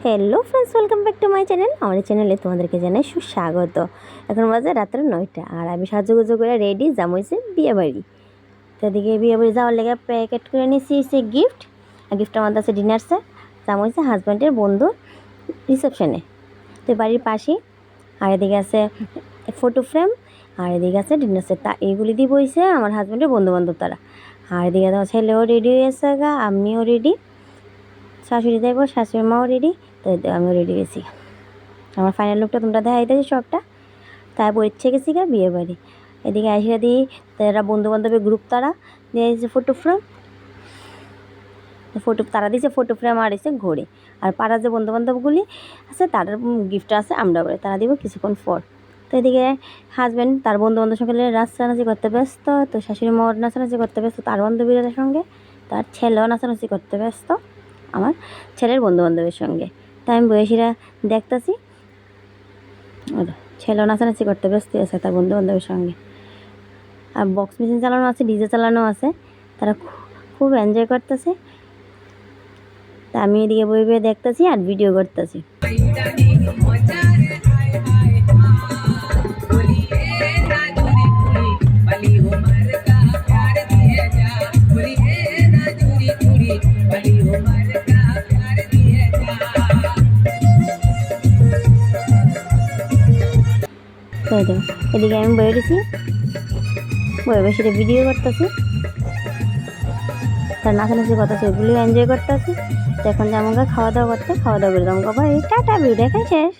Hello friends welcome back to my channel আমাদের চ্যানেলে তোমাদেরকে জানাই সুস্বাগত। এখন বাজে রাত্রে নয়টা, আর আমি সাজুগুজু করে রেডি যাম হয়েছে বিয়ে বাড়ি তো এদিকে বিয়ে বাড়ি যাওয়ার লেগে প্যাকেট করে নিয়েছি সে গিফট আর গিফট আমাদের আছে ডিনার সেট হয়েছে হাজব্যান্ডের বন্ধু রিসেপশনে তো বাড়ির পাশেই। আর এদিকে আছে ফটো ফ্রেম আর এদিকে আছে ডিনার সেট তা এইগুলি দিয়ে বইছে আমার হাজব্যান্ডের বন্ধু বান্ধব তারা। আর এদিকে আমার ছেলেও রেডি হয়েছে গা, আমিও রেডি শাশুড়ি যাইব শাশুড়ি মাও রেডি তো আমিও রেডি গেছি। আমার ফাইনাল লুকটা তোমরা দেখাই দিয়েছি সবটা। তারপর ইচ্ছে গেছি গা বিয়ে বাড়ি। এদিকে আসিয়া দিই তারা বন্ধু বান্ধবের গ্রুপ তারা দিয়েছে ফটো ফ্রেম ফটো তারা দিয়েছে ফটো ফ্রেম আর এসে ঘোরে আর পাড়ার যে বন্ধু বান্ধবগুলি আছে, তাদের গিফট আছে আমরা বলে, তারা দিব কিছুক্ষণ পর। তো এদিকে হাজব্যান্ড তার বন্ধু বান্ধবের সঙ্গে নাচানাচি করতে ব্যস্ত, তো শাশুড়ি মাও নাচানাচি করতে ব্যস্ত, তার বান্ধবীদের সঙ্গে, তার ছেলেও নাচানাচি করতে ব্যস্ত। আমার ছেলের বন্ধুবান্ধবের সঙ্গে। তাই আমি বয়সীরা দেখতেছি ছেলেও নাচানাচি করতে ব্যস্ত আছে তার বন্ধুবান্ধবের সঙ্গে। আর বক্স মেশিন চালানো আছে ডিজে চালানো আছে, তারা খুব এনজয় করতেছে। তা আমি এদিকে বই বই দেখতেছি আর ভিডিও করতেছি। এই দেবো এদিকে আমি বয়ে গেছি। বয়ে বসে ভিডিও করতেছি। তার নাচানাচি কথা ওগুলিও এনজয় করতেছি। এখন যে আমাকে খাওয়া দাওয়া করতে, খাওয়া দাওয়া করে দেবো। বাবা এই টাটা ভিডিও দেখাই শেষ।